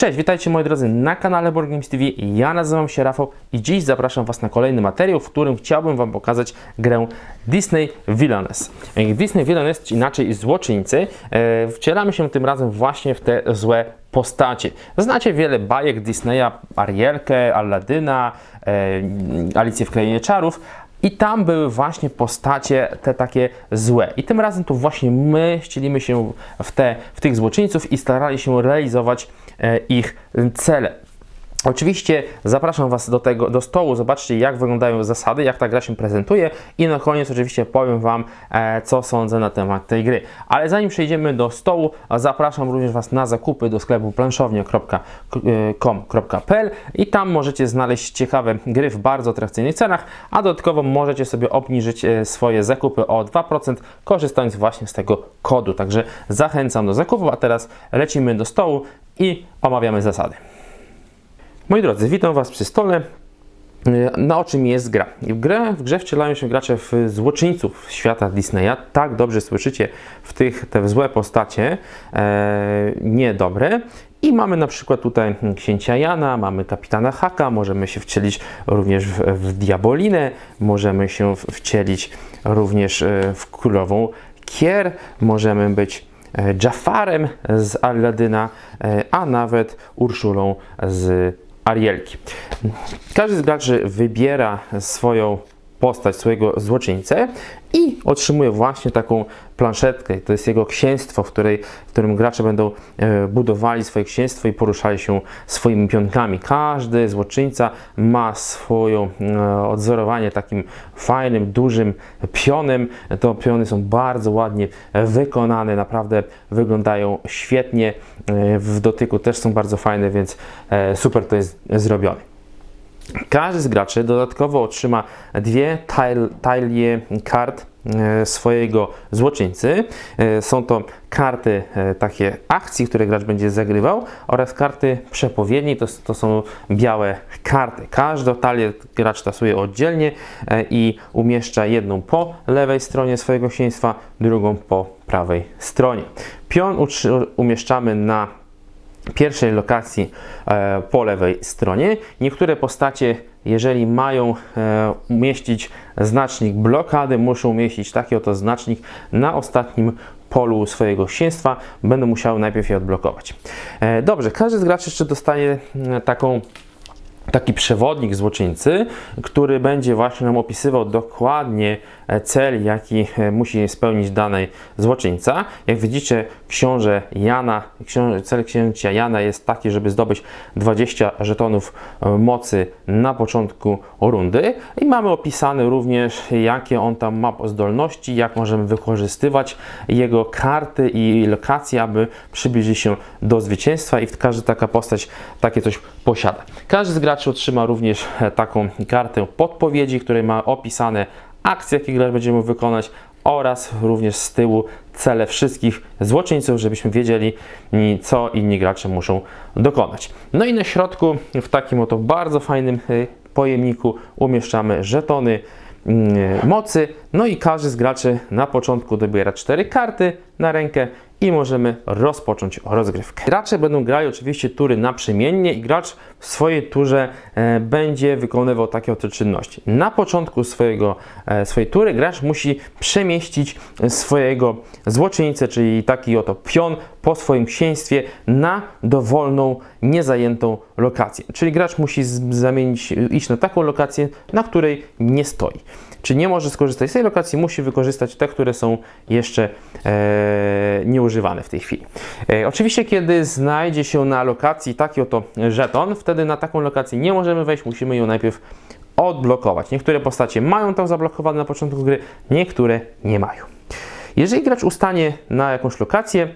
Cześć, witajcie moi drodzy na kanale Board Games TV. Ja nazywam się Rafał i dziś zapraszam Was na kolejny materiał, w którym chciałbym Wam pokazać grę Disney Villainous. Disney Villainous, czy inaczej Złoczyńcy, e, wcielamy się tym razem właśnie w te złe postacie. Znacie wiele bajek Disneya, Arielkę, Aladyna, e, Alicję w Krainie Czarów, i tam były właśnie postacie te takie złe. I tym razem to właśnie my ścielimy się w, te, w tych złoczyńców i starali się realizować e, ich cele. Oczywiście zapraszam Was do tego, do stołu, zobaczcie jak wyglądają zasady, jak ta gra się prezentuje i na koniec oczywiście powiem Wam, e, co sądzę na temat tej gry. Ale zanim przejdziemy do stołu, zapraszam również Was na zakupy do sklepu planszownia.com.pl i tam możecie znaleźć ciekawe gry w bardzo atrakcyjnych cenach, a dodatkowo możecie sobie obniżyć e, swoje zakupy o 2% korzystając właśnie z tego kodu. Także zachęcam do zakupów, a teraz lecimy do stołu i omawiamy zasady. Moi drodzy, witam Was przy stole. Na o czym jest gra? W grę, w grze wcielają się gracze w złoczyńców świata Disneya. Tak dobrze słyszycie w tych te złe postacie, e, niedobre. I mamy na przykład tutaj księcia Jana, mamy kapitana Haka, możemy się wcielić również w, w Diabolinę, możemy się wcielić również e, w królową Kier, możemy być Jafarem z Aladyna, e, a nawet Urszulą z Arielki. Każdy z graczy wybiera swoją postać, swojego złoczyńcę i otrzymuje właśnie taką planszetkę. To jest jego księstwo, w, której, w którym gracze będą e, budowali swoje księstwo i poruszali się swoimi pionkami. Każdy złoczyńca ma swoje e, odzorowanie takim fajnym, dużym pionem. To piony są bardzo ładnie wykonane, naprawdę wyglądają świetnie. E, W dotyku też są bardzo fajne, więc super to jest zrobione. Każdy z graczy dodatkowo otrzyma dwie tal- talie kart swojego złoczyńcy. E, Są to karty e, takie akcji, które gracz będzie zagrywał oraz karty przepowiedni, to, to są białe karty. Każdą talię gracz tasuje oddzielnie e, i umieszcza jedną po lewej stronie swojego księstwa, drugą po prawej stronie. Pion umieszczamy na pierwszej lokacji e, po lewej stronie. Niektóre postacie, jeżeli mają e, umieścić znacznik blokady, muszą umieścić taki oto znacznik na ostatnim polu swojego księstwa. Będą musiały najpierw je odblokować. E, dobrze, każdy z graczy jeszcze dostanie mm, taką taki przewodnik złoczyńcy, który będzie właśnie nam opisywał dokładnie e, cel, jaki e, musi spełnić dany złoczyńca. Jak widzicie, książę Jana, cel księcia Jana jest taki, żeby zdobyć 20 żetonów e, mocy na początku rundy i mamy opisane również, jakie on tam ma zdolności, jak możemy wykorzystywać jego karty i lokacje, aby przybliżyć się do zwycięstwa i każda taka postać takie coś posiada. Każdy z graczy otrzyma również e, taką kartę podpowiedzi, której ma opisane akcje, jakie gracz będzie mógł wykonać oraz również z tyłu cele wszystkich złoczyńców, żebyśmy wiedzieli, mm, co inni gracze muszą dokonać. No i na środku w takim oto bardzo fajnym e, pojemniku umieszczamy żetony mm, mocy, no i każdy z graczy na początku dobiera cztery karty na rękę i możemy rozpocząć rozgrywkę. Gracze będą grali oczywiście tury naprzemiennie i gracz w swojej turze e, będzie wykonywał takie oto czynności. Na początku swojego, e, swojej tury gracz musi przemieścić swojego złoczyńcę, czyli taki oto pion po swoim księstwie na dowolną, niezajętą lokację. Czyli gracz musi zamienić, iść na taką lokację, na której nie stoi. Czy nie może skorzystać z tej lokacji, musi wykorzystać te, które są jeszcze e, nieużywane w tej chwili. E, oczywiście, kiedy znajdzie się na lokacji taki oto żeton, wtedy na taką lokację nie możemy wejść, musimy ją najpierw odblokować. Niektóre postacie mają tam zablokowane na początku gry, niektóre nie mają. Jeżeli gracz ustanie na jakąś lokację,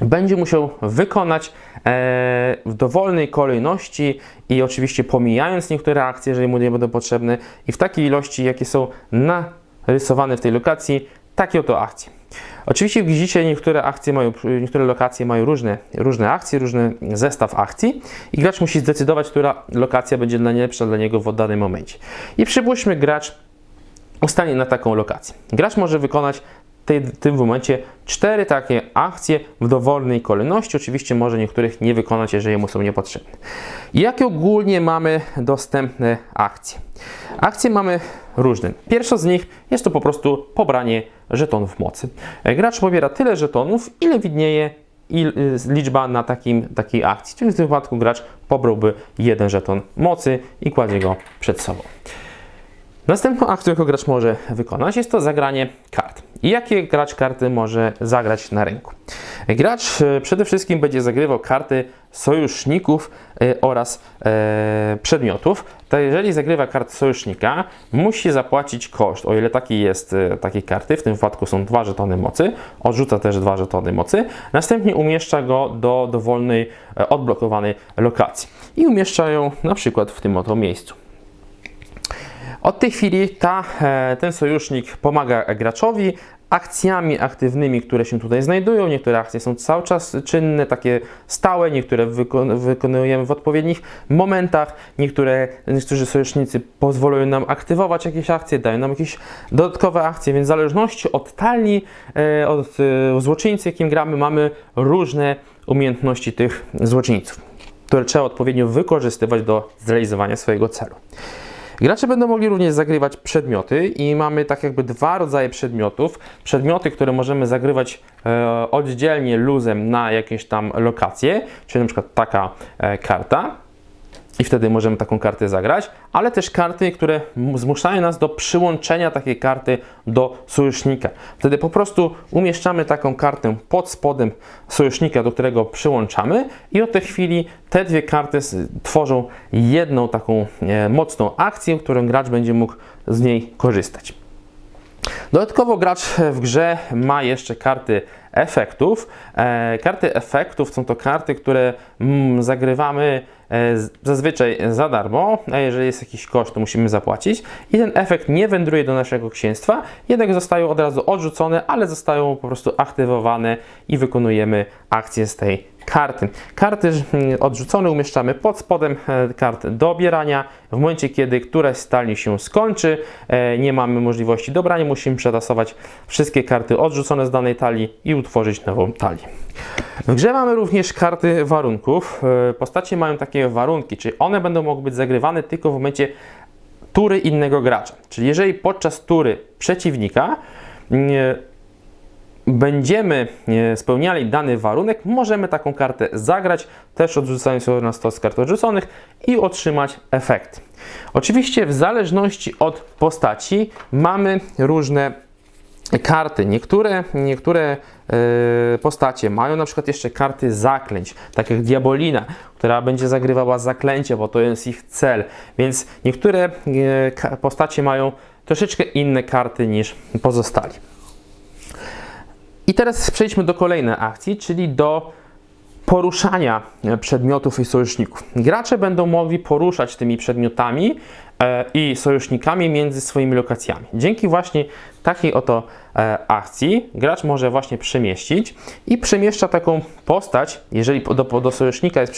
będzie musiał wykonać e, w dowolnej kolejności i oczywiście pomijając niektóre akcje, jeżeli mu nie będą potrzebne i w takiej ilości, jakie są narysowane w tej lokacji, takie oto akcje. Oczywiście widzicie, niektóre akcje mają, niektóre lokacje mają różne, różne akcje, różny zestaw akcji i gracz musi zdecydować, która lokacja będzie najlepsza dla niego w danym momencie. I przypuśćmy, gracz ustanie na taką lokację. Gracz może wykonać w tym momencie cztery takie akcje w dowolnej kolejności. Oczywiście może niektórych nie wykonać, jeżeli mu są niepotrzebne. Jakie ogólnie mamy dostępne akcje? Akcje mamy różne. Pierwsza z nich jest to po prostu pobranie żetonów mocy. Gracz pobiera tyle żetonów, ile widnieje il, liczba na takim, takiej akcji. Czyli w tym wypadku gracz pobrałby jeden żeton mocy i kładzie go przed sobą. Następną akcją, jaką gracz może wykonać, jest to zagranie kart. I jakie gracz karty może zagrać na rynku? Gracz e, przede wszystkim będzie zagrywał karty sojuszników e, oraz e, przedmiotów. To jeżeli zagrywa kartę sojusznika, musi zapłacić koszt, o ile taki jest takiej karty, w tym wypadku są dwa żetony mocy, odrzuca też dwa żetony mocy, następnie umieszcza go do dowolnej, odblokowanej lokacji i umieszcza ją na przykład w tym oto miejscu. Od tej chwili ta, e, ten sojusznik pomaga graczowi akcjami aktywnymi, które się tutaj znajdują. Niektóre akcje są cały czas czynne, takie stałe, niektóre wykon wykonujemy w odpowiednich momentach, niektóre, niektórzy sojusznicy pozwolą nam aktywować jakieś akcje, dają nam jakieś dodatkowe akcje, więc w zależności od talii, e, od e, złoczyńcy, jakim gramy, mamy różne umiejętności tych złoczyńców, które trzeba odpowiednio wykorzystywać do zrealizowania swojego celu. Gracze będą mogli również zagrywać przedmioty i mamy tak jakby dwa rodzaje przedmiotów. Przedmioty, które możemy zagrywać e, oddzielnie luzem na jakieś tam lokacje, czyli na przykład taka e, karta i wtedy możemy taką kartę zagrać, ale też karty, które zmuszają nas do przyłączenia takiej karty do sojusznika. Wtedy po prostu umieszczamy taką kartę pod spodem sojusznika, do którego przyłączamy i od tej chwili te dwie karty tworzą jedną taką e, mocną akcję, którą gracz będzie mógł z niej korzystać. Dodatkowo gracz w grze ma jeszcze karty efektów. E, karty efektów są to karty, które mm, zagrywamy e, zazwyczaj za darmo, a jeżeli jest jakiś koszt, to musimy zapłacić. I ten efekt nie wędruje do naszego księstwa, jednak zostają od razu odrzucone, ale zostają po prostu aktywowane i wykonujemy akcję z tej karty. Karty mm, odrzucone umieszczamy pod spodem e, kart do obierania. W momencie, kiedy któraś z talii się skończy, e, nie mamy możliwości dobrania, musimy przetasować wszystkie karty odrzucone z danej talii i utworzyć nową talię. W grze mamy również karty warunków. E, postacie mają takie warunki, czyli one będą mogły być zagrywane tylko w momencie tury innego gracza. Czyli jeżeli podczas tury przeciwnika będziemy e, spełniali dany warunek, możemy taką kartę zagrać, też odrzucając ją na stos kart odrzuconych i otrzymać efekt. Oczywiście w zależności od postaci mamy różne karty. Niektóre, niektóre yy, postacie mają na przykład jeszcze karty zaklęć, tak jak Diabolina, która będzie zagrywała zaklęcie, bo to jest ich cel. Więc niektóre yy, postacie mają troszeczkę inne karty niż pozostali. I teraz przejdźmy do kolejnej akcji, czyli do poruszania przedmiotów i sojuszników. Gracze będą mogli poruszać tymi przedmiotami e, i sojusznikami między swoimi lokacjami. Dzięki właśnie takiej oto e, akcji gracz może właśnie przemieścić i przemieszcza taką postać, jeżeli do, do sojusznika jest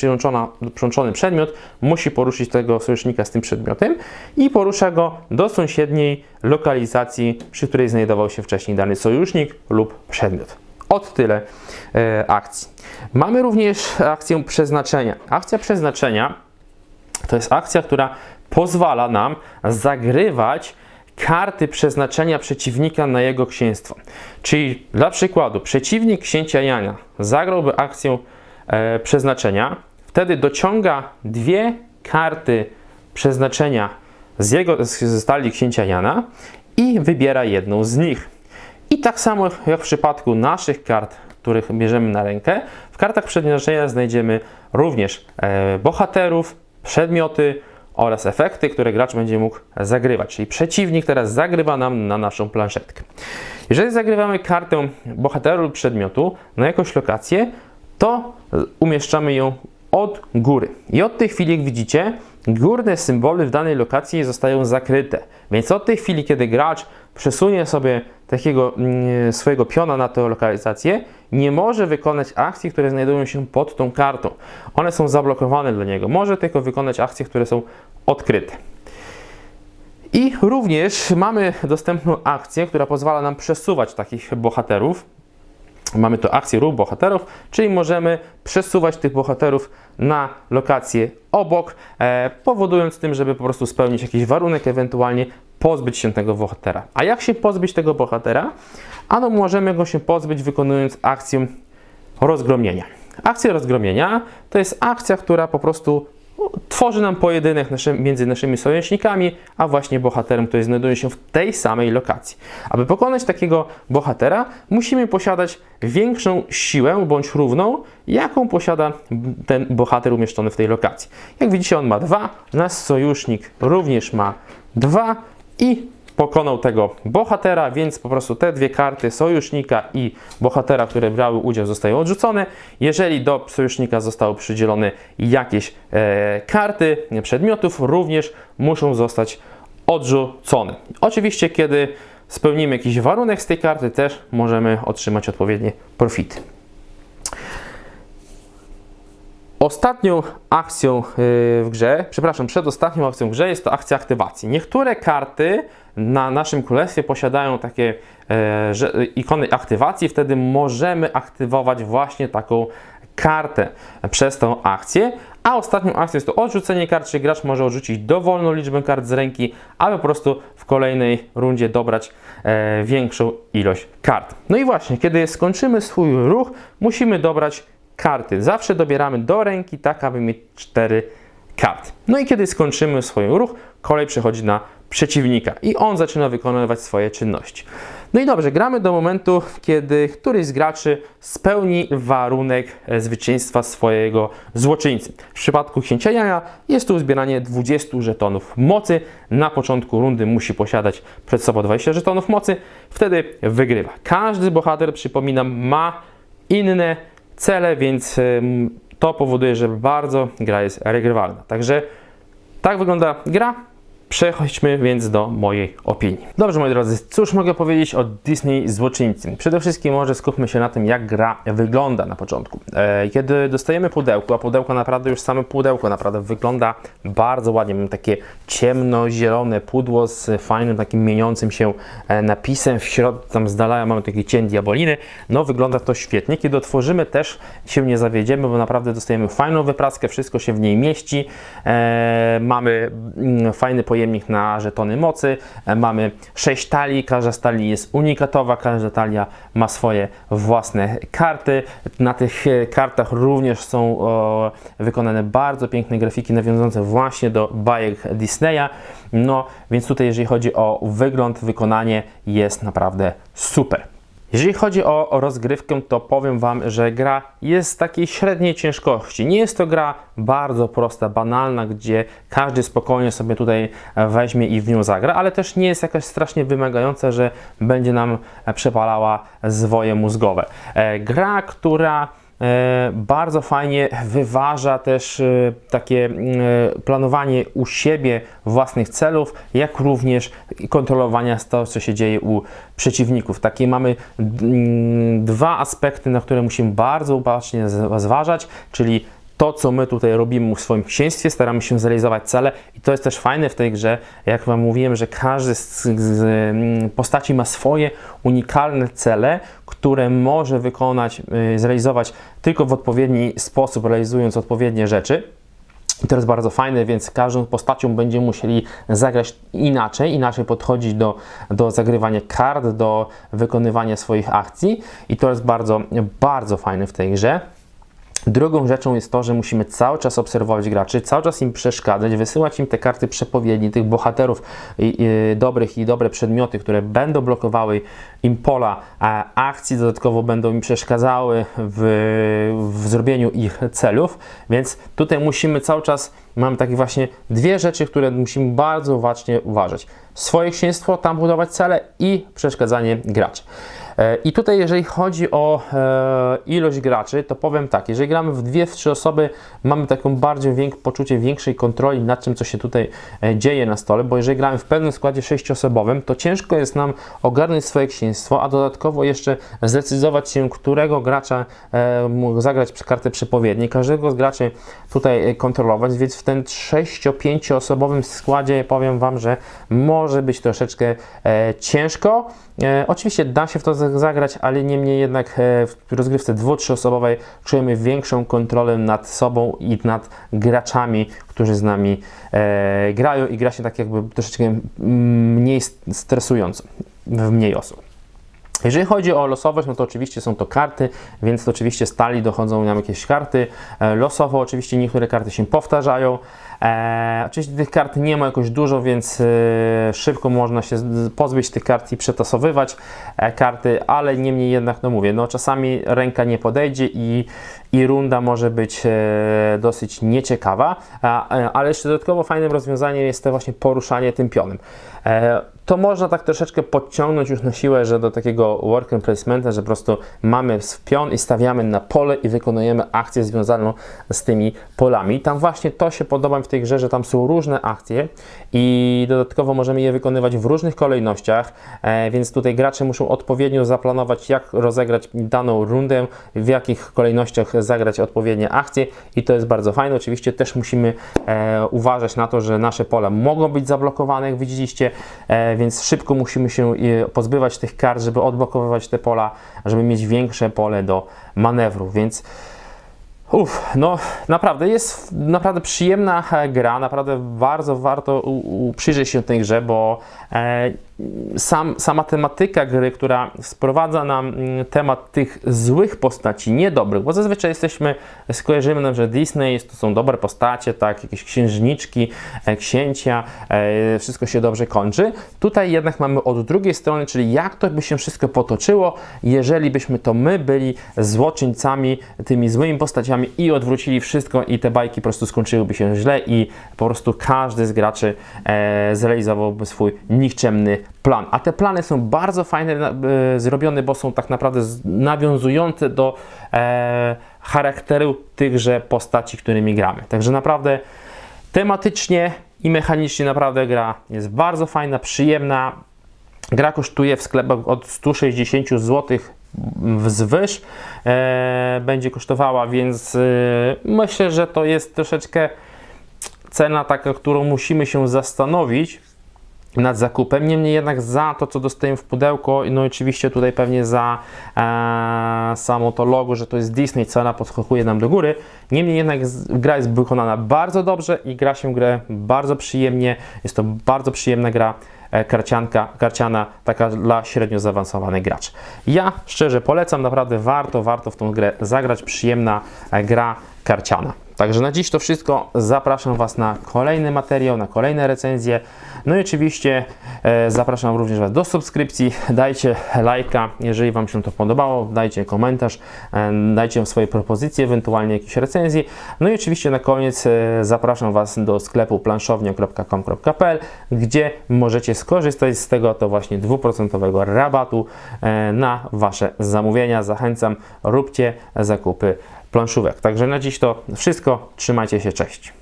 przyłączony przedmiot, musi poruszyć tego sojusznika z tym przedmiotem i porusza go do sąsiedniej lokalizacji, przy której znajdował się wcześniej dany sojusznik lub przedmiot. Od tyle e, akcji. Mamy również akcję przeznaczenia. Akcja przeznaczenia to jest akcja, która pozwala nam zagrywać karty przeznaczenia przeciwnika na jego księstwo. Czyli dla przykładu, przeciwnik księcia Jana zagrałby akcję e, przeznaczenia, wtedy dociąga dwie karty przeznaczenia z jego ze stali księcia Jana i wybiera jedną z nich. I tak samo jak w przypadku naszych kart, których bierzemy na rękę, w kartach przeznaczenia znajdziemy również e, bohaterów, przedmioty oraz efekty, które gracz będzie mógł zagrywać. Czyli przeciwnik teraz zagrywa nam na naszą planszetkę. Jeżeli zagrywamy kartę bohateru lub przedmiotu na jakąś lokację, to umieszczamy ją od góry. I od tej chwili, jak widzicie, górne symbole w danej lokacji zostają zakryte. Więc od tej chwili, kiedy gracz przesunie sobie takiego mm, swojego piona na tę lokalizację, nie może wykonać akcji, które znajdują się pod tą kartą. One są zablokowane dla niego. Może tylko wykonać akcje, które są odkryte. I również mamy dostępną akcję, która pozwala nam przesuwać takich bohaterów. Mamy tu akcję ruch bohaterów, czyli możemy przesuwać tych bohaterów na lokację obok, e, powodując tym, żeby po prostu spełnić jakiś warunek, ewentualnie pozbyć się tego bohatera. A jak się pozbyć tego bohatera? Ano możemy go się pozbyć wykonując akcję rozgromienia. Akcja rozgromienia to jest akcja, która po prostu tworzy nam pojedynek między naszymi sojusznikami, a właśnie bohaterem, który znajduje się w tej samej lokacji. Aby pokonać takiego bohatera, musimy posiadać większą siłę bądź równą, jaką posiada ten bohater umieszczony w tej lokacji. Jak widzicie, on ma dwa, nasz sojusznik również ma dwa i pokonał tego bohatera, więc po prostu te dwie karty sojusznika i bohatera, które brały udział, zostają odrzucone. Jeżeli do sojusznika zostały przydzielone jakieś e, karty przedmiotów, również muszą zostać odrzucone. Oczywiście, kiedy spełnimy jakiś warunek z tej karty, też możemy otrzymać odpowiednie profity. Ostatnią akcją y, w grze, przepraszam, przedostatnią akcją w grze jest to akcja aktywacji. Niektóre karty na naszym królestwie posiadają takie e, że, ikony aktywacji, wtedy możemy aktywować właśnie taką kartę przez tą akcję, a ostatnią akcją jest to odrzucenie kart, czyli gracz może odrzucić dowolną liczbę kart z ręki, aby po prostu w kolejnej rundzie dobrać e, większą ilość kart. No i właśnie, kiedy skończymy swój ruch, musimy dobrać karty. Zawsze dobieramy do ręki tak, aby mieć cztery karty. No i kiedy skończymy swój ruch, kolej przechodzi na przeciwnika i on zaczyna wykonywać swoje czynności. No i dobrze, gramy do momentu, kiedy któryś z graczy spełni warunek zwycięstwa swojego złoczyńcy. W przypadku księcia jaja jest to uzbieranie 20 żetonów mocy. Na początku rundy musi posiadać przed sobą 20 żetonów mocy, wtedy wygrywa. Każdy bohater, przypominam, ma inne cele, więc to powoduje, że bardzo gra jest regrywalna. Także tak wygląda gra. Przechodźmy więc do mojej opinii. Dobrze, moi drodzy, cóż mogę powiedzieć o Disney Złoczyńcy? Przede wszystkim może skupmy się na tym, jak gra wygląda na początku. E, kiedy dostajemy pudełko, a pudełko naprawdę już same pudełko naprawdę wygląda bardzo ładnie. Mam takie ciemno-zielone pudło z fajnym takim mieniącym się e, napisem. W środku tam z dala mamy taki cień diaboliny. No wygląda to świetnie. Kiedy otworzymy też się nie zawiedziemy, bo naprawdę dostajemy fajną wypraskę, wszystko się w niej mieści. E, mamy mm, fajny pojemnik pojemnik na żetony mocy. E, mamy 6 talii, każda z talii jest unikatowa, każda talia ma swoje własne karty. Na tych e, kartach również są wykonane bardzo piękne grafiki nawiązujące właśnie do bajek Disneya. No, więc tutaj jeżeli chodzi o wygląd, wykonanie jest naprawdę super. Jeżeli chodzi o, rozgrywkę, to powiem Wam, że gra jest takiej średniej ciężkości. Nie jest to gra bardzo prosta, banalna, gdzie każdy spokojnie sobie tutaj weźmie i w nią zagra, ale też nie jest jakaś strasznie wymagająca, że będzie nam przepalała zwoje mózgowe. E, gra, która bardzo fajnie wyważa też e, takie e, planowanie u siebie własnych celów, jak również kontrolowania tego, co się dzieje u przeciwników. Takie mamy dwa aspekty, na które musimy bardzo uważnie zważać, czyli to, co my tutaj robimy w swoim księstwie, staramy się zrealizować cele i to jest też fajne w tej grze, jak Wam mówiłem, że każdy z, z mm, postaci ma swoje unikalne cele, które może wykonać, y, zrealizować tylko w odpowiedni sposób, realizując odpowiednie rzeczy. I to jest bardzo fajne, więc każdą postacią będziemy musieli zagrać inaczej, inaczej podchodzić do, do zagrywania kart, do wykonywania swoich akcji. I to jest bardzo, bardzo fajne w tej grze. Drugą rzeczą jest to, że musimy cały czas obserwować graczy, cały czas im przeszkadzać, wysyłać im te karty przepowiedni, tych bohaterów i, i, dobrych i dobre przedmioty, które będą blokowały im pola akcji, dodatkowo będą im przeszkadzały w, w zrobieniu ich celów, więc tutaj musimy cały czas, mamy takie właśnie dwie rzeczy, które musimy bardzo uważnie uważać. Swoje księstwo, tam budować cele i przeszkadzanie graczy. E, I tutaj, jeżeli chodzi o e, ilość graczy, to powiem tak, jeżeli gramy w dwie, w trzy osoby, mamy taką bardziej wiek, poczucie większej kontroli nad tym, co się tutaj e, dzieje na stole, bo jeżeli gramy w pewnym składzie sześciosobowym, to ciężko jest nam ogarnąć swoje księstwo, a dodatkowo jeszcze zdecydować się, którego gracza mógł zagrać kartę przepowiedni, każdego z graczy tutaj kontrolować, więc w ten sześcio-pięcioosobowym składzie powiem Wam, że może być troszeczkę ciężko. Oczywiście da się w to zagrać, ale niemniej jednak e, w rozgrywce dwu, trzyosobowej czujemy większą kontrolę nad sobą i nad graczami, którzy z nami e, grają i gra się tak jakby troszeczkę mniej st- stresująco, w mniej osób. Jeżeli chodzi o losowość, no to oczywiście są to karty, więc to oczywiście stali dochodzą nam jakieś karty. E, Losowo oczywiście niektóre karty się powtarzają. E, oczywiście tych kart nie ma jakoś dużo, więc e, szybko można się pozbyć tych kart i przetasowywać karty, ale niemniej jednak, no mówię, no czasami ręka nie podejdzie i, i runda może być dosyć nieciekawa, ale jeszcze dodatkowo fajnym rozwiązaniem jest to właśnie poruszanie tym pionem. To można tak troszeczkę podciągnąć już na siłę, że do takiego work and placementa, że po prostu mamy pion i stawiamy na pole i wykonujemy akcję związaną z tymi polami. Tam właśnie to się podoba mi w tej grze, że tam są różne akcje i dodatkowo możemy je wykonywać w różnych kolejnościach, e, więc tutaj gracze muszą odpowiednio zaplanować, jak rozegrać daną rundę, w jakich kolejnościach zagrać odpowiednie akcje i to jest bardzo fajne. Oczywiście też musimy e, uważać na to, że nasze pola mogą być zablokowane, jak widzieliście, e, więc szybko musimy się e, pozbywać tych kart, żeby odblokowywać te pola, żeby mieć większe pole do manewru, więc Uff, no naprawdę jest naprawdę przyjemna e, gra, naprawdę bardzo warto u, u, przyjrzeć się tej grze, bo e, sam, sama tematyka gry, która sprowadza nam mm, temat tych złych postaci, niedobrych, bo zazwyczaj jesteśmy, skojarzymy nam, że Disney to są dobre postacie, tak, jakieś księżniczki, e, księcia, e, wszystko się dobrze kończy. Tutaj jednak mamy od drugiej strony, czyli jak to by się wszystko potoczyło, jeżeli byśmy to my byli złoczyńcami, tymi złymi postaciami i odwrócili wszystko i te bajki po prostu skończyłyby się źle i po prostu każdy z graczy e, zrealizowałby swój nikczemny plan. A te plany są bardzo fajne e, zrobione, bo są tak naprawdę nawiązujące do e, charakteru tychże postaci, którymi gramy. Także naprawdę tematycznie i mechanicznie naprawdę gra jest bardzo fajna, przyjemna. Gra kosztuje w sklepach od 160 zł wzwyż. E, będzie kosztowała, więc e, myślę, że to jest troszeczkę cena taka, którą musimy się zastanowić nad zakupem. Niemniej jednak za to, co dostajemy w pudełko, no oczywiście tutaj pewnie za e, samo to logo, że to jest Disney, cena podskakuje nam do góry. Niemniej jednak gra jest wykonana bardzo dobrze i gra się grę bardzo przyjemnie. Jest to bardzo przyjemna gra e, karcianka, karciana, taka dla średnio zaawansowanych graczy. Ja szczerze polecam, naprawdę warto, warto w tą grę zagrać. Przyjemna e, gra karciana. Także na dziś to wszystko. Zapraszam Was na kolejny materiał, na kolejne recenzje. No i oczywiście e, zapraszam również Was do subskrypcji. Dajcie lajka, jeżeli Wam się to podobało. Dajcie komentarz, e, dajcie swoje propozycje, ewentualnie jakieś recenzje. No i oczywiście na koniec e, zapraszam Was do sklepu planszownia.com.pl, gdzie możecie skorzystać z tego to właśnie dwuprocentowego rabatu e, na Wasze zamówienia. Zachęcam, róbcie zakupy planszówek. Także na dziś to wszystko. Trzymajcie się, cześć.